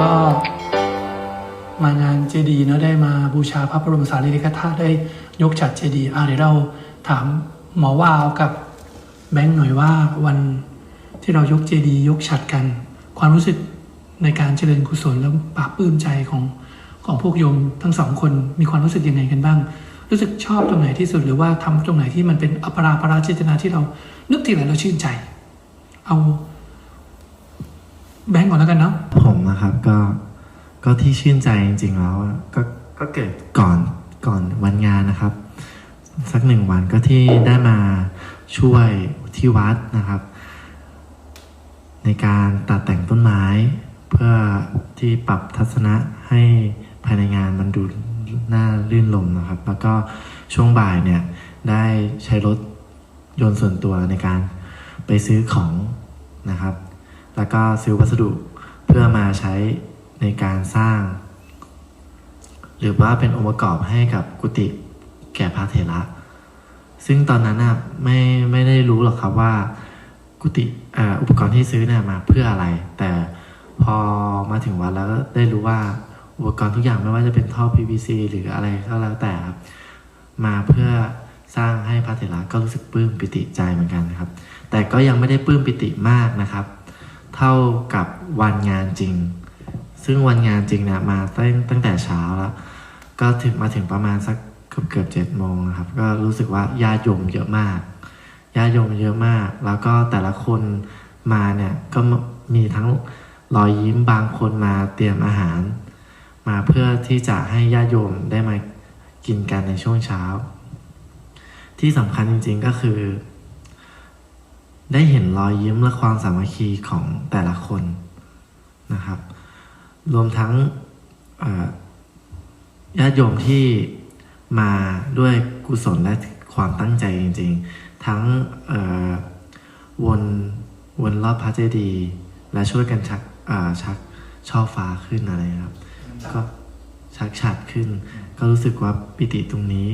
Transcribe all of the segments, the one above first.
ก็มางานเจดีย์เนอะได้มาบูชาพระบรมสารีริกธาตุได้ยกฉัดเจดีย์อะเดี๋ยวเราถามหมอวาวกับแบงค์หน่อยว่าวันที่เรายกเจดีย์ยกฉัดกัน ความรู้สึกในการเจริญกุศลแล้วปราบปลื้มใจของของพวกโยมทั้งสองคนมีความรู้สึกยังไงกันบ้าง รู้สึกชอบตรงไหนที่สุดหรือว่าทำตรงไหนที่มันเป็นอปราปราเจตนาที่เรานึกทีไรเราชื่นใจ เอา แบงก์ก่อนแล้วกันเนาะผมนะครับก็ก็ที่ชื่นใจจริง ๆ แล้วอะก็ก็เกิดก่อนก่อนวันงานนะครับ สักหนึ่งวันก็ที่ได้มาช่วยที่วัดนะครับ ในการตัดแต่งต้นไม้ เพื่อที่ปรับทัศนะให้ภายในงานมันดูน่าลื่นลมนะครับ แล้วก็ช่วงบ่ายเนี่ยได้ใช้รถยนต์ส่วนตัวในการไปซื้อของนะครับ แล้วก็ซื้อวัสดุเพื่อมาใช้ในการสร้าง หรือว่าเป็นองค์ประกอบให้กับกุฏิแก่พระเถระ ซึ่งตอนนั้นนะไม่ไม่ได้รู้หรอกครับว่ากุฏิอุปกรณ์ที่ซื้อเนี่ยมาเพื่ออะไร แต่พอมาถึงวัดแล้วก็ได้รู้ว่าอุปกรณ์ทุกอย่างไม่ว่าจะเป็นท่อ PVC หรืออะไรก็แล้วแต่ครับมาเพื่อสร้างให้พระเถระก็รู้สึกปลื้มปิติใจเหมือนกันนะครับ แต่ก็ยังไม่ได้ปลื้มปิติมากนะครับ เท่ากับวันงานจริง ซึ่งวันงานจริงเนี่ยมาตั้งตั้งแต่เช้าแล้วก็ถึงมาถึงประมาณสักเกือบเกือบเจ็ดโมงนะครับ ก็รู้สึกว่าญาติโยมเยอะมากญาติโยมเยอะมาก แล้วก็แต่ละคนมาเนี่ยก็มีทั้งรอยยิ้มบางคนมาเตรียมอาหาร มาเพื่อที่จะให้ญาติโยมได้มากินกันในช่วงเช้า ที่สำคัญจริงๆก็คือ ได้เห็นรอยยิ้มและความสามัคคีของแต่ละคนนะครับ รวมทั้งเอ่อญาติโยมที่มาด้วยกุศลและความตั้งใจจริง ๆ ทั้งเอ่อวนวนรอบพระเจดีย์และช่วยกันชักเอ่อชักช่อฟ้าขึ้นอะไรครับ ก็ชักฉัดขึ้น ก็รู้สึกว่าปิติตรงนี้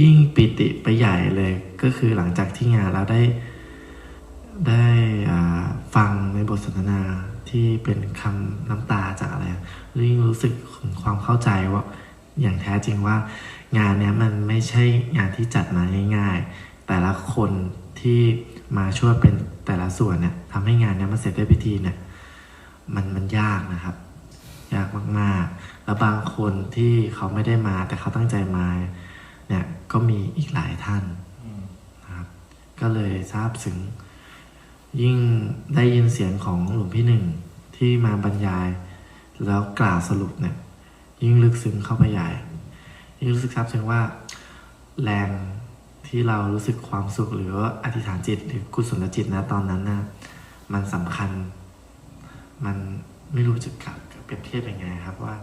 ยิ่งปิติไปใหญ่เลยก็คือหลังจากที่งานเราได้ ได้ฟังในบทสนทนาที่เป็นคำน้ำตาจากอะไรยิ่งรู้สึกถึงความเข้าใจว่าอย่างแท้จริงว่างานนี้มันไม่ใช่งานที่จัดมาง่ายๆ แต่ละคนที่มาช่วยเป็นแต่ละส่วนเนี่ยทำให้งานนี้มันเสร็จด้วยพิธีเนี่ยมันมันยากนะครับ ยากมากๆ แล้วบางคนที่เขาไม่ได้มาแต่เขาตั้งใจมาเนี่ยก็มีอีกหลายท่านนะครับก็เลยทราบซึ้ง ยิ่งได้ยินเสียงของหลวงพี่หนึ่งที่มาบรรยาย แล้วกล่าวสรุปเนี่ย ยิ่งลึกซึ้งเข้าไปใหญ่ ยิ่งรู้สึกซาบซึ้งว่า แรงที่เรารู้สึกความสุขหรือว่าอธิษฐานจิตหรือกุศลจิตนะตอนนั้นนะมันสำคัญ มันไม่รู้จะกลับเปรียบเทียบยังไงครับว่า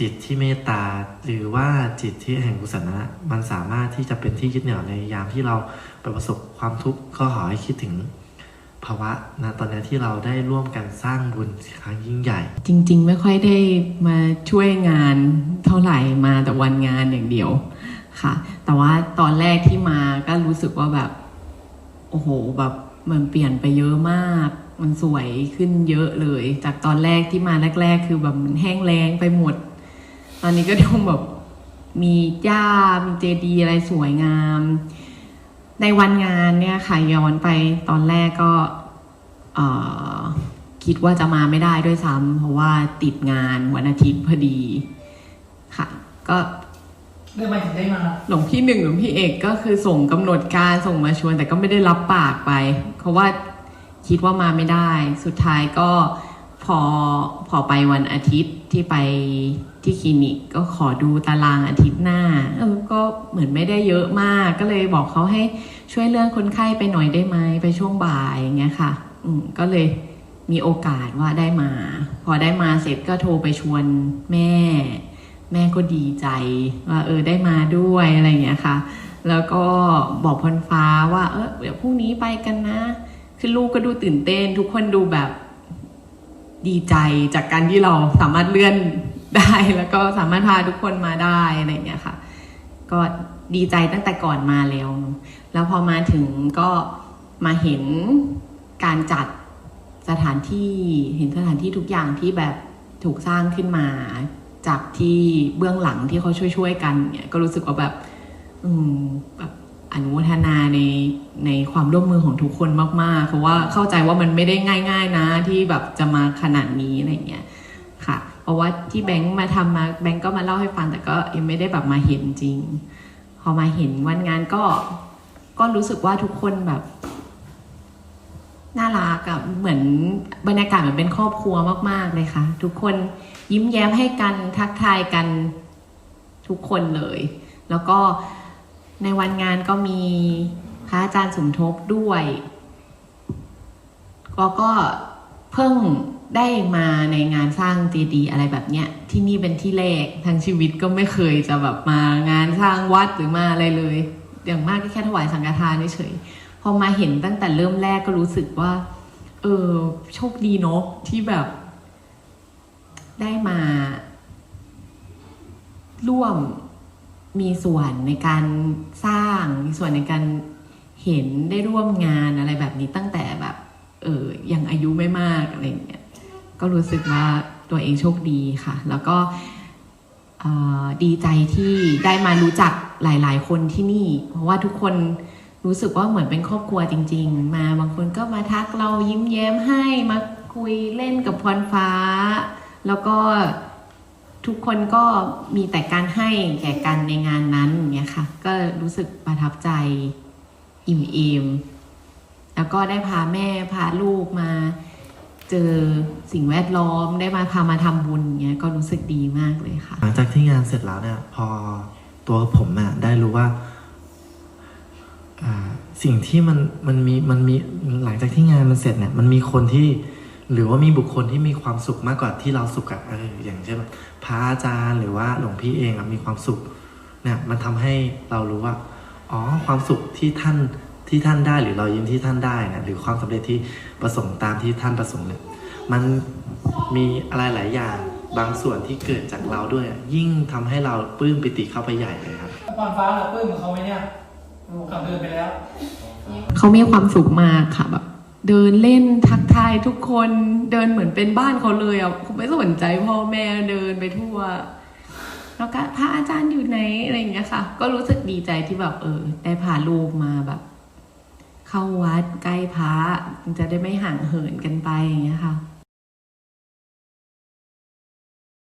จิตที่เมตตาหรือว่าจิตที่แห่งกุศลนะมันสามารถที่จะเป็นที่ยึดเหนี่ยวในยามที่เราไปประสบความทุกข์ก็ขอให้คิดถึง ภาวะนะตอนนี้ที่เราได้ร่วมกันสร้างบุญครั้งยิ่งใหญ่ จริง ๆ ไม่ค่อยได้มาช่วยงานเท่าไหร่มาแต่วันงานอย่างเดียวค่ะ แต่ว่าตอนแรกที่มาก็รู้สึกว่าแบบ โอ้โหแบบมันเปลี่ยนไปเยอะมาก มันสวยขึ้นเยอะเลย จากตอนแรกที่มาแรก ๆ คือแบบมันแห้งแล้งไปหมด ตอนนี้ก็ดูแบบมีหญ้ามีเจดีย์อะไรสวยงาม ในวันงานเนี่ยค่ะย้อนไปตอนแรกก็เอ่อคิดว่าจะมาไม่ได้ด้วยซ้ำเพราะว่าติดงานวันอาทิตย์พอดีค่ะ ก็ได้มาถึงได้มาหลวงพี่หนึ่งหลวงพี่เอกก็คือส่งกำหนดการส่งมาชวน แต่ก็ไม่ได้รับปากไป เพราะว่าคิดว่ามาไม่ได้ สุดท้ายก็ พอพอไปวันอาทิตย์ที่ไปที่คลินิกก็ขอดูตารางอาทิตย์หน้าเออก็เหมือนไม่ได้เยอะมากก็เลยบอกเขาให้ช่วยเลื่อนคนไข้ไปหน่อยได้ไหมไปช่วงบ่ายอย่างเงี้ยค่ะ อืมก็เลยมีโอกาสว่าได้มา พอได้มาเสร็จก็โทรไปชวนแม่ แม่ก็ดีใจว่าเออได้มาด้วยอะไรอย่างเงี้ยค่ะ แล้วก็บอกพรฟ้าว่าเออเดี๋ยวพรุ่งนี้ไปกันนะคือลูกก็ดูตื่นเต้น ทุกคนดูแบบ ดีใจจากการที่เราสามารถเลื่อนได้แล้วก็สามารถพาทุกคนมาได้อะไรเงี้ยค่ะ ก็ดีใจตั้งแต่ก่อนมาแล้ว แล้วพอมาถึงก็มาเห็นการจัดสถานที่เห็นสถานที่ทุกอย่างที่แบบถูกสร้างขึ้นมา จากที่เบื้องหลังที่เขาช่วยๆกันเนี่ยก็รู้สึกว่าแบบ อืมแบบ อนุทนาในในความร่วมมือของทุกคนมากๆ เพราะว่าเข้าใจว่ามันไม่ได้ง่าย ๆ นะที่แบบจะมาขนาดนี้อะไรเงี้ยค่ะ เพราะว่าที่แบงค์มาทำมาแบงค์ก็มาเล่าให้ฟังแต่ก็ยังไม่ได้แบบมาเห็นจริง พอมาเห็นวันงานก็ก็รู้สึกว่าทุกคนแบบน่ารักอะเหมือนบรรยากาศเหมือนเป็นครอบครัวมากๆเลยค่ะ ทุกคนยิ้มแย้มให้กันทักทายกันทุกคนเลย แล้วก็ ในวันงานก็มีพระอาจารย์สมทบด้วยแล้วก็เพิ่งได้มาในงานสร้างเจดีย์อะไรแบบเนี้ย ที่นี่เป็นที่แรกทั้งชีวิตก็ไม่เคยจะแบบมางานสร้างวัดหรือมาอะไรเลย อย่างมากก็แค่ถวายสังฆทานเฉยพอมาเห็นตั้งแต่เริ่มแรกก็รู้สึกว่า เออโชคดีเนาะที่แบบ ได้มา ร่วม มีส่วนในการสร้าง มีส่วนในการเห็นได้ร่วมงานอะไรแบบนี้ตั้งแต่แบบ เออยังอายุไม่มากอะไรอย่างเงี้ยก็รู้สึกว่าตัวเองโชคดีค่ะ แล้วก็ดีใจที่ได้มารู้จักหลาย ๆ คนที่นี่ เพราะว่าทุกคนรู้สึกว่าเหมือนเป็นครอบครัวจริง ๆ มาบางคนก็มาทักเรายิ้มแย้มให้มาคุยเล่นกับพรฟ้า แล้วก็ ทุกคนก็มีแต่การให้แก่กันในงานนั้นอย่างเงี้ยค่ะ ก็รู้สึกประทับใจอิ่มเอมแล้วก็ได้พาแม่พาลูกมา เจอสิ่งแวดล้อมได้มาพามาทำบุญอย่างเงี้ยก็รู้สึกดีมากเลยค่ะ หลังจากที่งานเสร็จแล้วเนี่ยพอตัวผมอะได้รู้ว่าอ่าสิ่งที่มันมันมีมันมีหลังจากที่งานมันเสร็จเนี่ยมันมีคนที่ หรือว่ามีบุคคลที่มีความสุขมากกว่าที่เราสุขอะเอออย่างเช่นแบบพระอาจารย์หรือว่าหลวงพี่เองอะมีความสุขเนี่ยมันทำให้เรารู้ว่าอ๋อความสุขที่ท่านที่ท่านได้หรือเรายิ้มที่ท่านได้เนะหรือความสำเร็จที่ประสงค์ตามที่ท่านประสงค์เนี่ยมันมีอะไรหลายอย่างบางส่วนที่เกิดจากเราด้วยอะยิ่งทำให้เราปลื้มปิติเข้าไปใหญ่เลยครับพรฟ้าเราปลื้มกับเขาไหมเนี่ยกลับเดินไปแล้ว เขามีความสุขมากค่ะแบบ เดินเล่นทักทายทุกคนเดินเหมือนเป็นบ้านเขาเลยอะเขาไม่สนใจพ่อแม่เดินไปทั่ว แล้วก็พระอาจารย์อยู่ไหนอะไรอย่างเงี้ยค่ะ ก็รู้สึกดีใจที่แบบเออ ได้พาลูกมาแบบ เข้าวัดใกล้พระจะได้ไม่ห่างเหินกันไปอย่างเงี้ยค่ะ